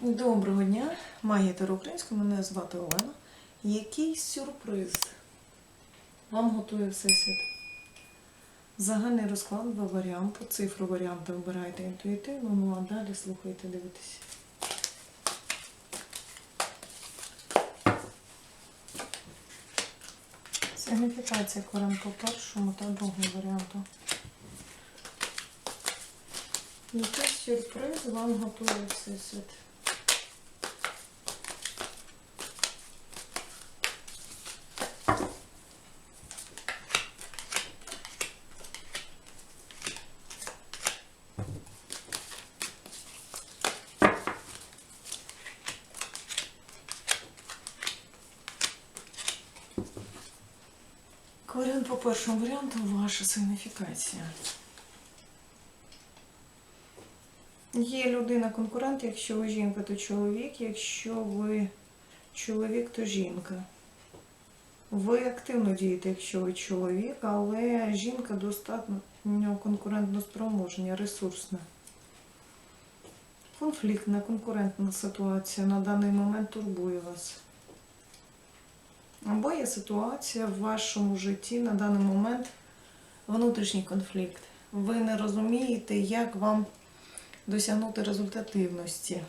Доброго дня, магія українською, мене звати Олена. Який сюрприз вам готує Всесвіт? Загальний розклад, два варіанти. Цифру варіанти обирайте інтуїтивно, ну а далі слухайте, дивитесь. Сигніфікація корен по першому та другому варіанту. Який сюрприз вам готує Всесвіт? Корен по першому варіанту ваша сигніфікація. Є людина-конкурент, якщо ви жінка, то чоловік, якщо ви чоловік, то жінка. Ви активно дієте, якщо ви чоловік, але жінка достатньо конкурентно спроможна, ресурсна. Конфліктна, конкурентна ситуація на даний момент турбує вас. Або є ситуація в вашому житті на даний момент внутрішній конфлікт. Ви не розумієте, як вам досягнути результативності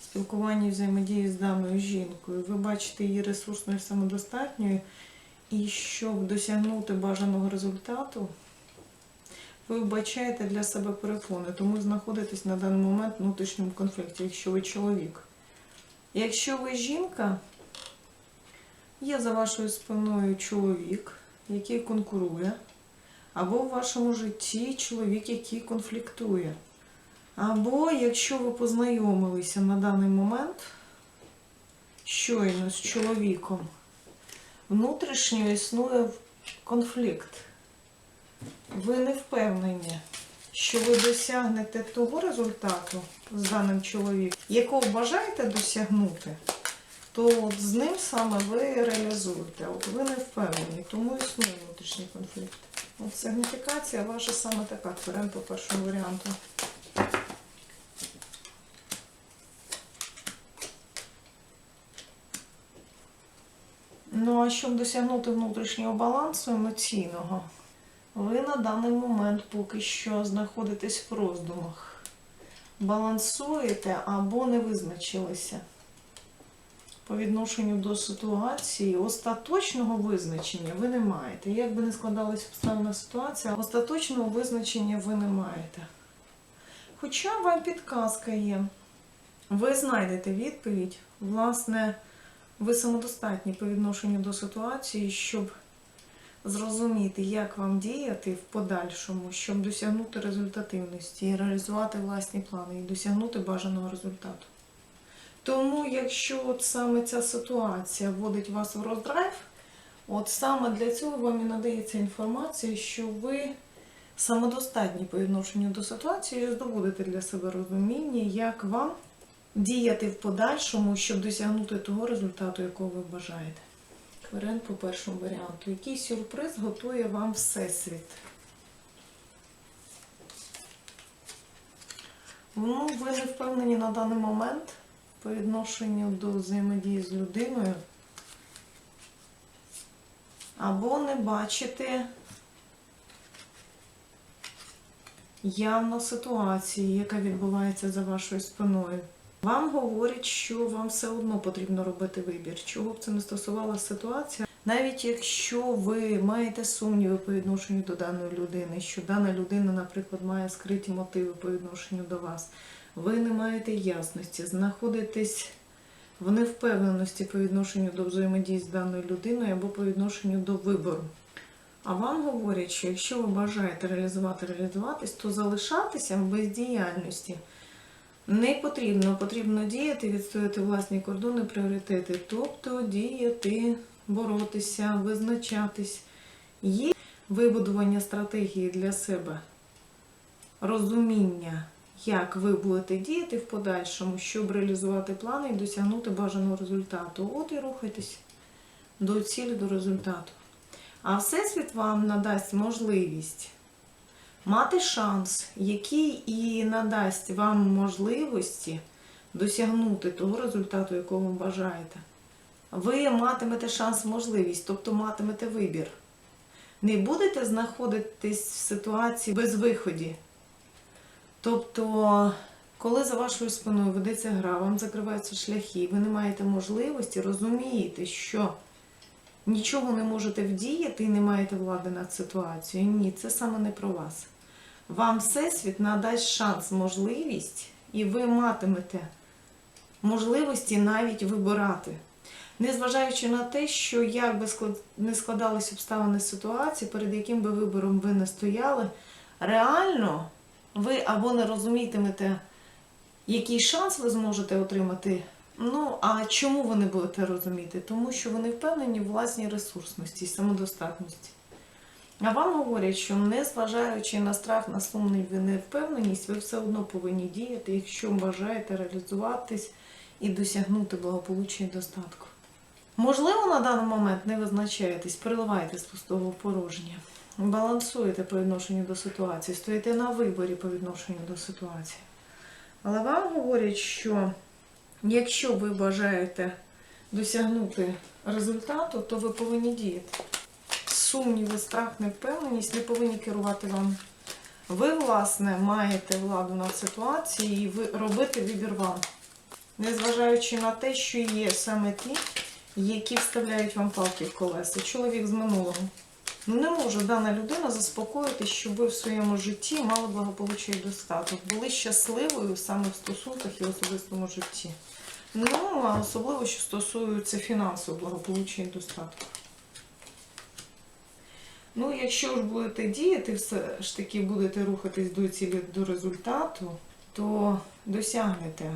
в спілкуванні і взаємодії з даною жінкою. Ви бачите її ресурсною самодостатньою, і щоб досягнути бажаного результату, ви вбачаєте для себе перепони, тому знаходитесь на даний момент в внутрішньому конфлікті, якщо ви чоловік. Якщо ви жінка, Є за вашою спиною чоловік, який конкурує, або в вашому житті чоловік, який конфліктує. Або якщо ви познайомилися на даний момент щойно з чоловіком, внутрішньо існує конфлікт. Ви не впевнені, що ви досягнете того результату з даним чоловіком, якого бажаєте досягнути то от з ним саме ви реалізуєте. От ви не впевнені, тому існує внутрішній конфлікт. От сигніфікація ваша саме така, беремо по першому варіанту. Ну, а щоб досягнути внутрішнього балансу емоційного, ви на даний момент поки що знаходитесь в роздумах. Балансуєте або не визначилися по відношенню до ситуації остаточного визначення ви не маєте. Як би не складалась обставина ситуація, остаточного визначення ви не маєте. Хоча вам підказка є, ви знайдете відповідь, власне, ви самодостатні по відношенню до ситуації, щоб зрозуміти, як вам діяти в подальшому, щоб досягнути результативності реалізувати власні плани, і досягнути бажаного результату. Тому, якщо от саме ця ситуація вводить вас в роздрайв, от саме для цього вам і надається інформація, що ви самодостатні по відношенню до ситуації і здобудете для себе розуміння, як вам діяти в подальшому, щоб досягнути того результату, якого ви бажаєте. Варіант по першому варіанту. Який сюрприз готує вам Всесвіт? Ну, ви не впевнені на даний момент по відношенню до взаємодії з людиною, або не бачите явно ситуації, яка відбувається за вашою спиною. Вам говорять, що вам все одно потрібно робити вибір. Чого б це не стосувалася ситуація, навіть якщо ви маєте сумніви по відношенню до даної людини, що дана людина, наприклад, має скриті мотиви по відношенню до вас ви не маєте ясності, знаходитесь в невпевненості по відношенню до взаємодії з даною людиною або по відношенню до вибору. А вам говорять, що якщо ви бажаєте реалізувати, реалізуватись, то залишатися в бездіяльності не потрібно. Потрібно діяти, відстояти власні кордони, пріоритети. Тобто діяти, боротися, визначатись. Є вибудування стратегії для себе, розуміння як ви будете діяти в подальшому, щоб реалізувати плани і досягнути бажаного результату. От і рухайтесь до цілі, до результату. А Всесвіт вам надасть можливість мати шанс, який і надасть вам можливості досягнути того результату, якого ви бажаєте. Ви матимете шанс, можливість, тобто матимете вибір. Не будете знаходитись в ситуації без виході. Тобто, коли за вашою спиною ведеться гра, вам закриваються шляхи, ви не маєте можливості, розумієте, що нічого не можете вдіяти і не маєте влади над ситуацією. Ні, це саме не про вас. Вам Всесвіт надасть шанс, можливість, і ви матимете можливості навіть вибирати. Незважаючи на те, що як би не складались обставини ситуації, перед яким би вибором ви не стояли, реально ви або не розумітимете, який шанс ви зможете отримати. Ну, а чому ви не будете розуміти? Тому що ви не впевнені в власній ресурсності самодостатності. А вам говорять, що незважаючи на страх, на сумнів і невпевненість, ви все одно повинні діяти, якщо бажаєте реалізуватись і досягнути благополуччя і достатку. Можливо, на даний момент не визначаєтесь, переливаєте з пустого порожнє, балансуєте по відношенню до ситуації, стоїте на виборі по відношенню до ситуації. Але вам говорять, що якщо ви бажаєте досягнути результату, то ви повинні діяти. Сумніви, страх, невпевненість не повинні керувати вам. Ви, власне, маєте владу над ситуацією і ви робити вибір вам. Незважаючи на те, що є саме ті, які вставляють вам палки в колеса. Чоловік з минулого. Ну не може дана людина заспокоїти, щоб ви в своєму житті мали благополуччя і достаток, були щасливою саме в стосунках і особистому житті. Ну, а особливо, що стосується фінансового благополуччя і достатку. Ну, якщо ж будете діяти, все ж таки будете рухатись до цілі, до результату, то досягнете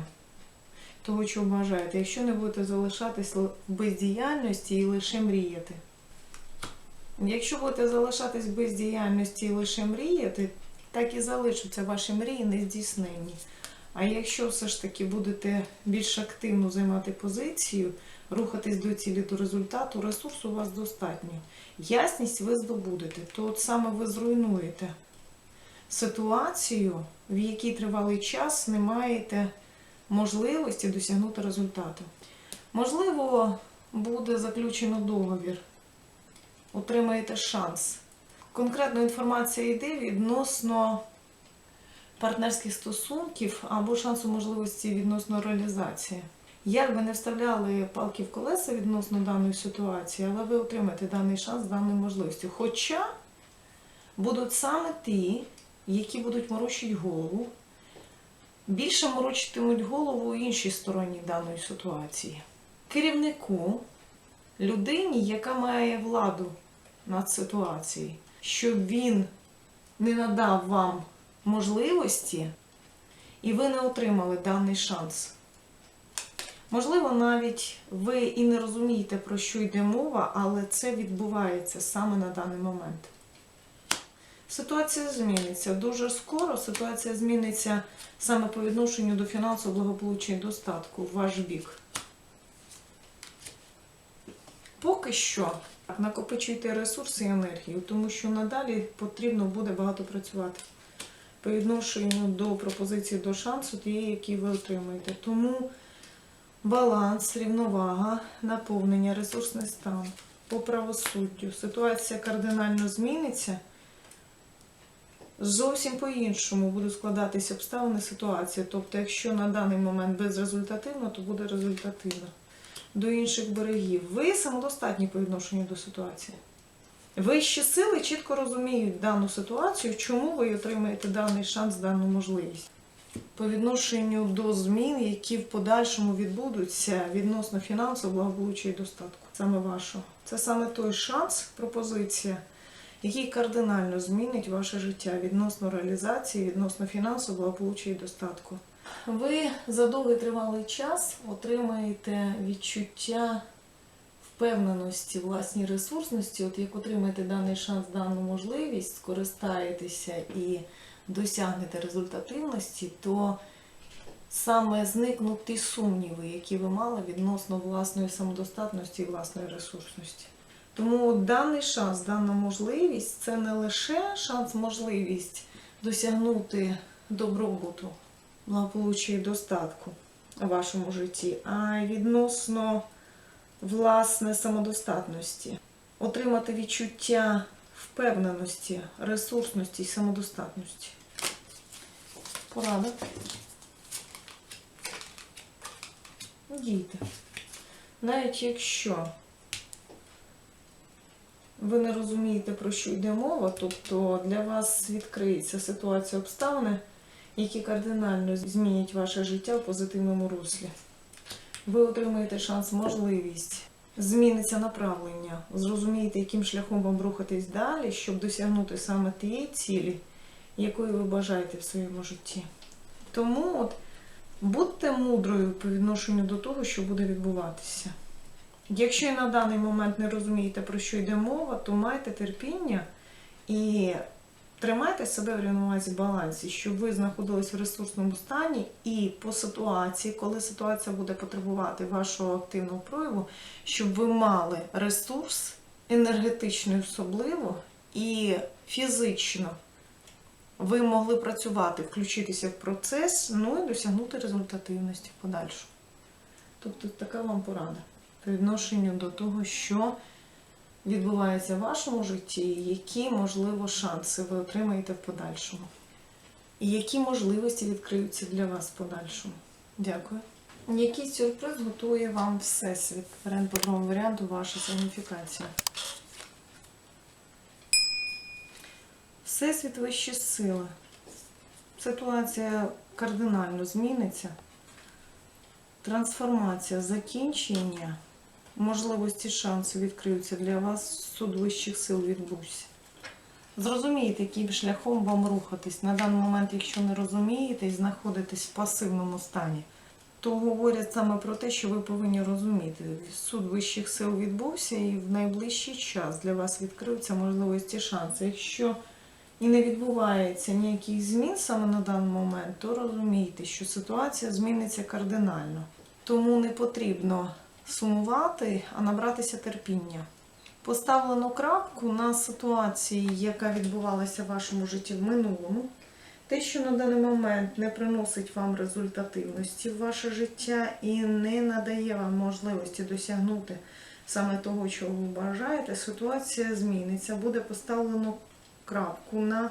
того, чого бажаєте. Якщо не будете залишатись в бездіяльності і лише мріяти. Якщо будете залишатись в бездіяльності і лише мріяти, так і залишаться ваші мрії нездійсненні. А якщо все ж таки будете більш активно займати позицію, рухатись до цілі до результату, ресурсу у вас достатньо. Ясність ви здобудете, то от саме ви зруйнуєте ситуацію, в якій тривалий час не маєте можливості досягнути результату. Можливо, буде заключено договір, отримаєте шанс. Конкретна інформація йде відносно партнерських стосунків або шансу можливості відносно реалізації. Як би не вставляли палки в колеса відносно даної ситуації, але ви отримаєте даний шанс, дану можливість. Хоча будуть саме ті, які будуть морочити голову, більше морочитимуть голову іншій стороні даної ситуації. Керівнику, людині, яка має владу над ситуацією, щоб він не надав вам можливості, і ви не отримали даний шанс. Можливо, навіть ви і не розумієте, про що йде мова, але це відбувається саме на даний момент. Ситуація зміниться дуже скоро. Ситуація зміниться саме по відношенню до фінансового благополуччя і достатку в ваш бік. Поки що накопичуйте ресурси і енергію, тому що надалі потрібно буде багато працювати по відношенню до пропозиції до шансу, тієї, які ви отримаєте. Тому баланс, рівновага, наповнення, ресурсний стан по правосуддю. Ситуація кардинально зміниться. Зовсім по-іншому будуть складатися обставини ситуації. Тобто, якщо на даний момент безрезультативно, то буде результативно. До інших берегів. Ви самодостатні по відношенню до ситуації. Вищі сили чітко розуміють дану ситуацію, чому ви отримаєте даний шанс, дану можливість. По відношенню до змін, які в подальшому відбудуться відносно фінансового благополуччя і достатку, саме вашого. Це саме той шанс, пропозиція, який кардинально змінить ваше життя відносно реалізації, відносно фінансового благополуччя і достатку. Ви за довгий тривалий час отримаєте відчуття впевненості, власній ресурсності. От як отримаєте даний шанс, дану можливість, скористаєтеся і досягнете результативності, то саме зникнуть сумніви, які ви мали відносно власної самодостатності і власної ресурсності. Тому даний шанс, дана можливість це не лише шанс, можливість досягнути добробуту, благополуччя і достатку. у вашому житті, а відносно власне самодостатності. Отримати відчуття впевненості, ресурсності і самодостатності. Порада. Дійте. Навіть якщо ви не розумієте, про що йде мова, тобто для вас відкриється ситуація обставини, які кардинально змінять ваше життя в позитивному руслі. Ви отримаєте шанс, можливість, зміниться направлення, зрозумієте, яким шляхом вам рухатись далі, щоб досягнути саме тієї цілі, якої ви бажаєте в своєму житті. Тому от будьте мудрою по відношенню до того, що буде відбуватися. Якщо на даний момент не розумієте, про що йде мова, то майте терпіння і тримайте себе в рівновазі балансі, щоб ви знаходились в ресурсному стані, і по ситуації, коли ситуація буде потребувати вашого активного прояву, щоб ви мали ресурс енергетичний особливо і фізично. Ви могли працювати, включитися в процес, ну і досягнути результативності в подальшому. Тобто така вам порада по відношенню до того, що відбувається в вашому житті, які, можливо, шанси ви отримаєте в подальшому. І які можливості відкриються для вас в подальшому. Дякую. Який сюрприз готує вам Всесвіт? Варіант по другому варіанту ваша сигніфікація. Всесвіт вищі сили. Ситуація кардинально зміниться. Трансформація, закінчення, можливості шанси відкриються для вас, суд вищих сил відбувся. Зрозумієте, яким шляхом вам рухатись. На даний момент, якщо не розумієте і знаходитесь в пасивному стані, то говорять саме про те, що ви повинні розуміти. Суд вищих сил відбувся і в найближчий час для вас відкриються можливості шанси. Якщо і не відбувається ніяких змін саме на даний момент, то розумійте, що ситуація зміниться кардинально. Тому не потрібно сумувати, а набратися терпіння. Поставлено крапку на ситуації, яка відбувалася в вашому житті в минулому. Те, що на даний момент не приносить вам результативності в ваше життя і не надає вам можливості досягнути саме того, чого ви бажаєте, ситуація зміниться, буде поставлено крапку на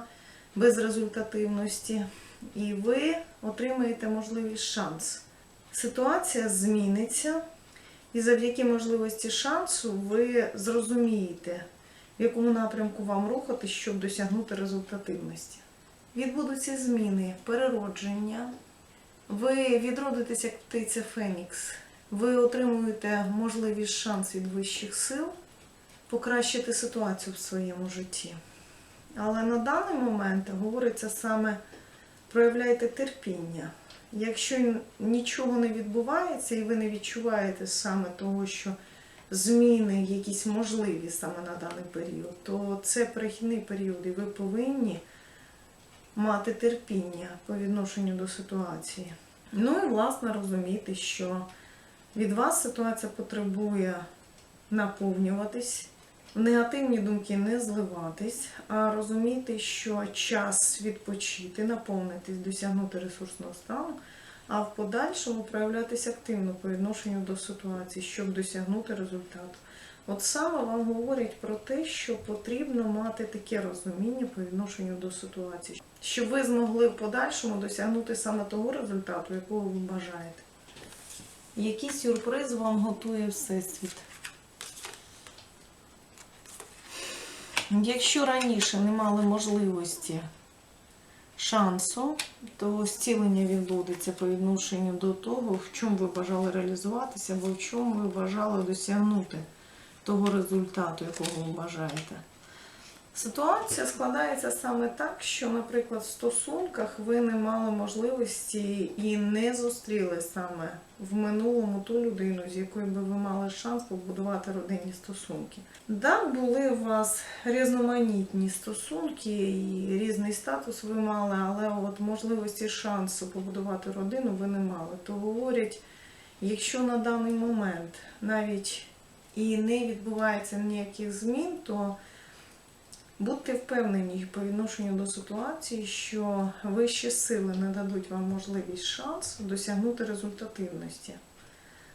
безрезультативності, і ви отримаєте можливість шанс. Ситуація зміниться, і завдяки можливості шансу ви зрозумієте, в якому напрямку вам рухати, щоб досягнути результативності. Відбудуться зміни, переродження. Ви відродитесь як птиця Фенікс. Ви отримуєте можливість шанс від вищих сил покращити ситуацію в своєму житті. Але на даний момент говориться саме проявляйте терпіння. Якщо нічого не відбувається і ви не відчуваєте саме того, що зміни якісь можливі саме на даний період, то це перехідний період, і ви повинні мати терпіння по відношенню до ситуації. Ну і власне розуміти, що від вас ситуація потребує наповнюватись, негативні думки не зливатись, а розуміти, що час відпочити, наповнитись, досягнути ресурсного стану, а в подальшому проявлятися активно по відношенню до ситуації, щоб досягнути результату. От саме вам говорять про те, що потрібно мати таке розуміння по відношенню до ситуації, щоб ви змогли в подальшому досягнути саме того результату, якого ви бажаєте. Який сюрприз вам готує Всесвіт? Якщо раніше не мали можливості шансу, то зцілення відбудеться по відношенню до того, в чому ви бажали реалізуватися, або в чому ви бажали досягнути того результату, якого ви бажаєте. Ситуація складається саме так, що, наприклад, в стосунках ви не мали можливості і не зустріли саме в минулому ту людину, з якою би ви мали шанс побудувати родинні стосунки. Так, були у вас різноманітні стосунки і різний статус ви мали, але от можливості шансу побудувати родину ви не мали. То говорять, якщо на даний момент навіть і не відбувається ніяких змін, то Будьте впевнені по відношенню до ситуації, що вищі сили нададуть вам можливість шанс досягнути результативності.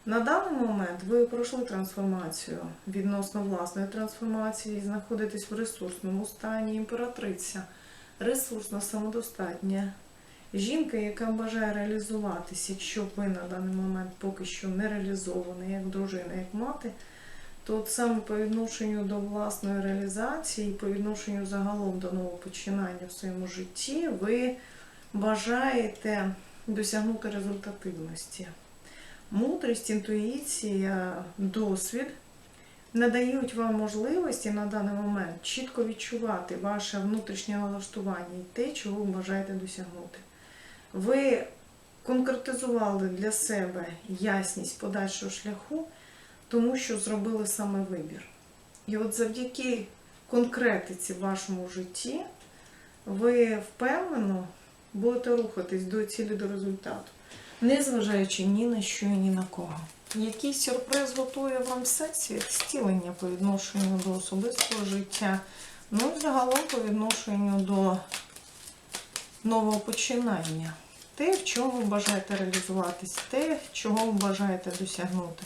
На даний момент ви пройшли трансформацію відносно власної трансформації, знаходитесь в ресурсному стані, імператриця, ресурсна, самодостатня. Жінка, яка бажає реалізуватись, якщо ви на даний момент поки що не реалізована як дружина, як мати, то от саме по відношенню до власної реалізації, по відношенню загалом до нового починання в своєму житті, ви бажаєте досягнути результативності. Мудрість, інтуїція, досвід надають вам можливості на даний момент чітко відчувати ваше внутрішнє налаштування і те, чого ви бажаєте досягнути. Ви конкретизували для себе ясність подальшого шляху, тому що зробили саме вибір. І от завдяки конкретиці в вашому житті ви впевнено будете рухатись до цілі до результату, незважаючи ні на що і ні на кого. Який сюрприз готує вам всесвіт зцілення по відношенню до особистого життя, ну і загалом по відношенню до нового починання. Те, в чому ви бажаєте реалізуватись, те, чого ви бажаєте досягнути.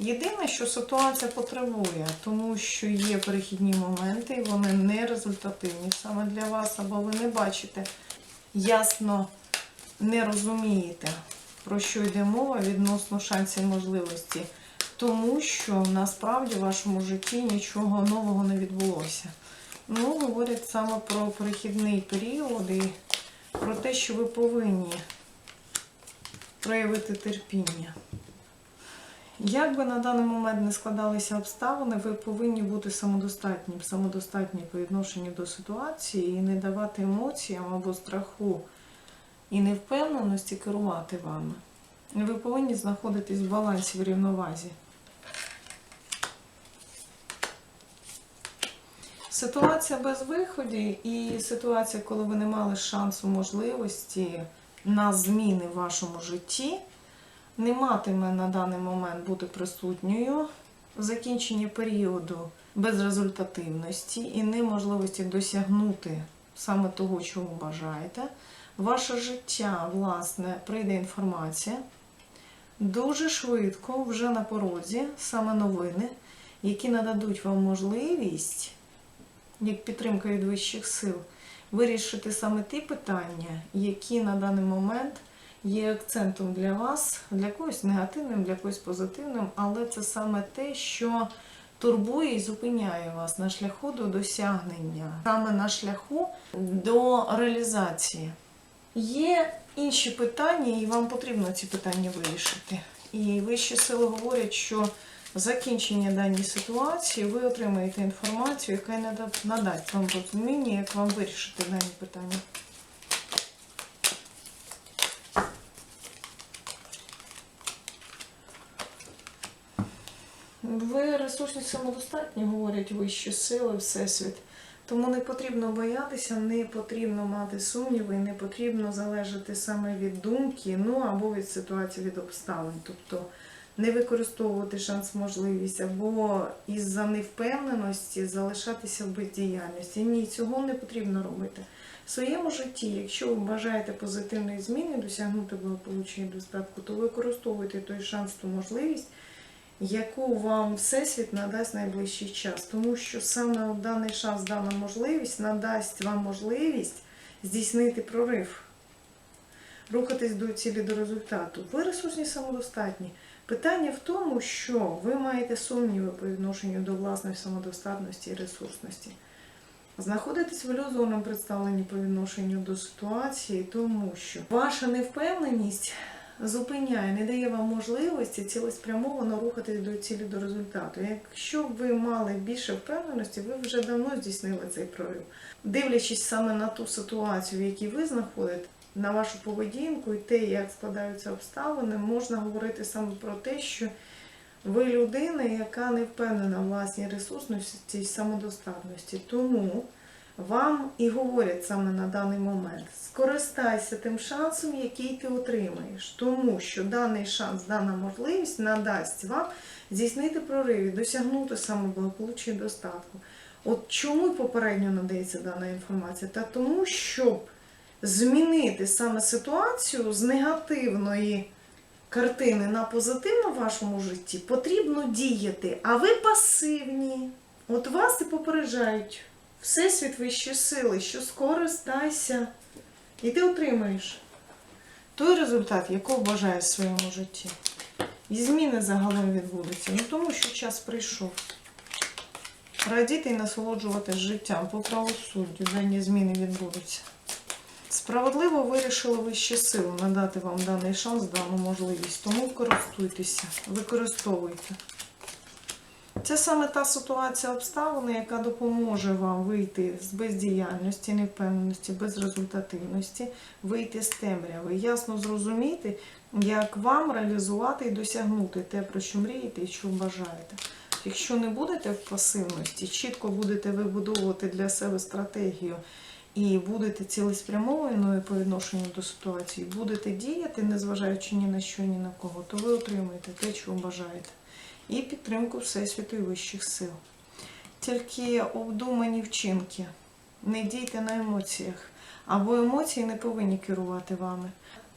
Єдине, що ситуація потребує, тому що є перехідні моменти, і вони не результативні саме для вас, або ви не бачите, ясно не розумієте, про що йде мова відносно шансів можливості, тому що насправді в вашому житті нічого нового не відбулося. Ну, говорять саме про перехідний період і про те, що ви повинні проявити терпіння. Як би на даний момент не складалися обставини, ви повинні бути самодостатнім, самодостатні по відношенню до ситуації і не давати емоціям або страху і невпевненості керувати вами. Ви повинні знаходитись в балансі в рівновазі. Ситуація без виходів і ситуація, коли ви не мали шансу, можливості на зміни в вашому житті, не матиме на даний момент бути присутньою закінчення періоду безрезультативності і неможливості досягнути саме того, чого бажаєте. Ваше життя, власне, прийде інформація. Дуже швидко, вже на порозі, саме новини, які нададуть вам можливість, як підтримка від вищих сил, вирішити саме ті питання, які на даний момент є акцентом для вас, для когось негативним, для когось позитивним, але це саме те, що турбує і зупиняє вас на шляху до досягнення, саме на шляху до реалізації. Є інші питання, і вам потрібно ці питання вирішити. І вищі сили говорять, що закінчення даної ситуації ви отримаєте інформацію, яка нада- надасть вам розуміння, як вам вирішити дані питання. Ви ресурсні самодостатні, говорять вищі сили, Всесвіт. Тому не потрібно боятися, не потрібно мати сумніви, не потрібно залежати саме від думки, ну або від ситуації, від обставин. Тобто не використовувати шанс можливість, або із-за невпевненості залишатися в бездіяльності. Ні, цього не потрібно робити. В своєму житті, якщо ви бажаєте позитивної зміни, досягнути благополуччя і достатку, то використовуйте той шанс, ту можливість, яку вам Всесвіт надасть найближчий час. Тому що саме даний шанс, дана можливість надасть вам можливість здійснити прорив, рухатись до цілі до результату. Ви ресурсні самодостатні. Питання в тому, що ви маєте сумніви по відношенню до власної самодостатності і ресурсності. Знаходитесь в ілюзорному представленні по відношенню до ситуації, тому що ваша невпевненість зупиняє, не дає вам можливості цілеспрямовано рухатись до цілі до результату. Якщо б ви мали більше впевненості, ви вже давно здійснили цей прорив. Дивлячись саме на ту ситуацію, в якій ви знаходите, на вашу поведінку і те, як складаються обставини, можна говорити саме про те, що ви людина, яка не впевнена в власній ресурсності і самодостатності. Тому вам і говорять саме на даний момент: скористайся тим шансом, який ти отримаєш, тому що даний шанс, дана можливість надасть вам здійснити прорив, і досягнути самоблагополуччя і достатку. От чому попередньо надається дана інформація? Та тому, щоб змінити саме ситуацію з негативної картини на позитивну в вашому житті, потрібно діяти. А ви пасивні. От вас і попереджають Всесвіт вищі сили, що скористайся. І ти отримаєш той результат, якого бажаєш в своєму житті. І зміни загалом відбудуться. Ну тому що час прийшов. Радіти і насолоджуватись життям по правосуддю, дані зміни відбудуться. Справедливо вирішили вищі сили надати вам даний шанс, дану можливість. Тому користуйтеся, використовуйте. Це саме та ситуація обставини, яка допоможе вам вийти з бездіяльності, невпевненості, безрезультативності, вийти з темряви, ясно зрозуміти, як вам реалізувати і досягнути те, про що мрієте і що бажаєте. Якщо не будете в пасивності, чітко будете вибудовувати для себе стратегію і будете цілеспрямованою по відношенню до ситуації, будете діяти, незважаючи ні на що, ні на кого, то ви отримаєте те, чого бажаєте. І підтримку Всесвіту і вищих сил. Тільки обдумані вчинки. Не дійте на емоціях, або емоції не повинні керувати вами.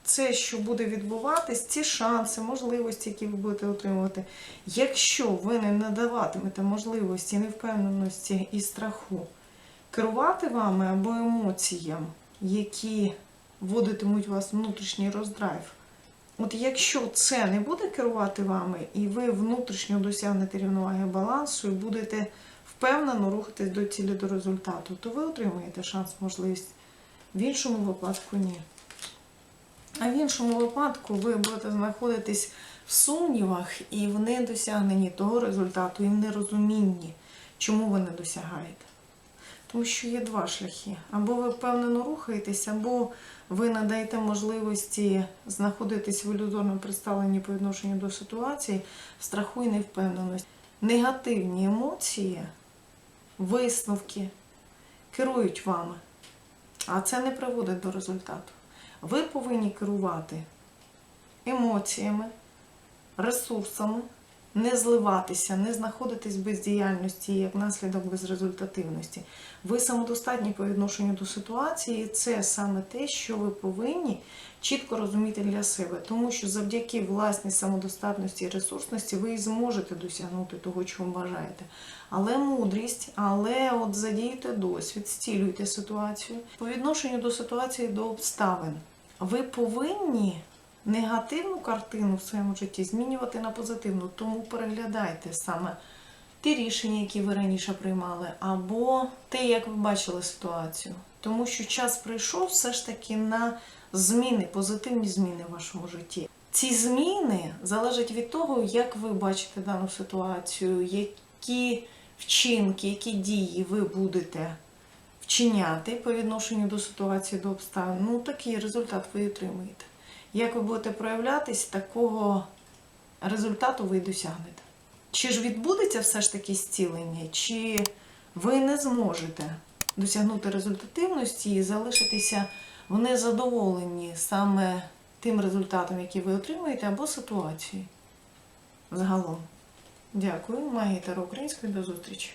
Це, що буде відбуватись, ці шанси, можливості, які ви будете отримувати. Якщо ви не надаватимете можливості, невпевненості і страху керувати вами або емоціям, які вводитимуть вас внутрішній роздрайв. От якщо це не буде керувати вами, і ви внутрішньо досягнете рівноваги балансу і будете впевнено рухатись до цілі до результату, то ви отримаєте шанс, можливість. В іншому випадку ні. А в іншому випадку ви будете знаходитись в сумнівах і в недосягненні того результату, і в нерозумінні, чому ви не досягаєте. Тому що є два шляхи. Або ви впевнено рухаєтесь, або ви надаєте можливості знаходитись в ілюзорному представленні по відношенню до ситуації, страху і невпевненості. Негативні емоції, висновки керують вами, а це не приводить до результату. Ви повинні керувати емоціями, ресурсами, не зливатися, не знаходитись в бездіяльності як наслідок безрезультативності. Ви самодостатні по відношенню до ситуації, це саме те, що ви повинні чітко розуміти для себе, тому що завдяки власній самодостатності і ресурсності ви і зможете досягнути того, чого бажаєте. Але мудрість, але от задійте досвід, стілюйте ситуацію. По відношенню до ситуації, до обставин. Ви повинні негативну картину в своєму житті змінювати на позитивну. Тому переглядайте саме ті рішення, які ви раніше приймали, або те, як ви бачили ситуацію. Тому що час прийшов все ж таки на зміни, позитивні зміни в вашому житті. Ці зміни залежать від того, як ви бачите дану ситуацію, які вчинки, які дії ви будете вчиняти по відношенню до ситуації, до обставин. Ну, такий результат ви отримаєте. Як ви будете проявлятись, такого результату ви й досягнете. Чи ж відбудеться все ж таки зцілення, чи ви не зможете досягнути результативності і залишитися в незадоволенні саме тим результатом, який ви отримуєте, або ситуацією загалом. Дякую. Магія Таро Української. До зустрічі.